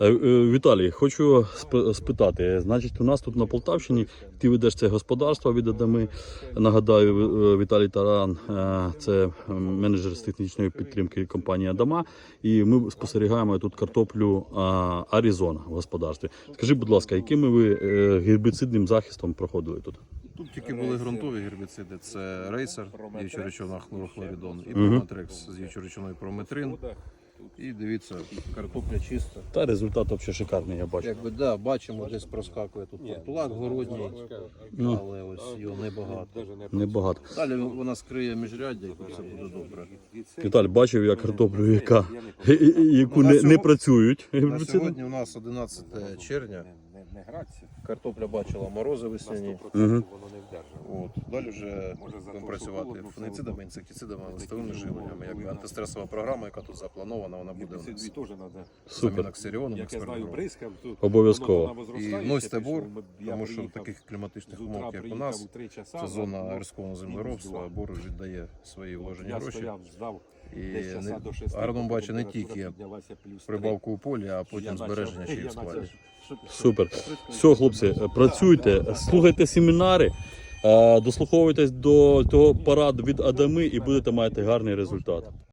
Е, е, Віталій, хочу спитати. Значить, у нас тут на Полтавщині ти ведеш це господарство від Адами. Нагадаю, е, Віталій Таран це менеджер з технічної підтримки компанії Адама. І ми спостерігаємо тут картоплю Аризона в господарстві. Скажи, будь ласка, якими ви гербіцидним захистом проходили тут? Тут тільки були ґрунтові гербіциди. Це рейсер, діюча речовина хлорохлоридон, і прометрекс з діючою речовиною прометрин. І дивіться, картопля чиста. Та результат взагалі шикарний, я бачу. Якби да, бачимо, десь проскакує тут портулак городній, Ну. але ось його небагато. Небагато. Далі вона скриє міжряддя і все буде добре. Віталь бачив я картоплю, яка яку не, не працюють На сьогодні у нас 11 червня. Картопля бачила морози весняні. Угу. От. Далі вже будемо працювати фунгіцидами, інсектицидами, листовими живленнями. Якби антистресова програма, яка тут запланована, вона буде у нас. Супер. Заміна ксеріоном, Як я знаю, бризкав, то Обов'язково. воно І возростає, вносьте пішов, бор, ми- я тому що в приїхав таких кліматичних з утра умовах, як у приїхав нас, у три часа, це зона мінус землеробства, два. бор віддає свої вложені Я гроші. стояв, ждав, І не, шести, бачить не тільки прибавку у полі, а потім збереження ще й в складі. Супер. Все, хлопці, працюйте, слухайте семінари, е, дослуховуйтесь до того параду від Адами і будете мати гарний результат.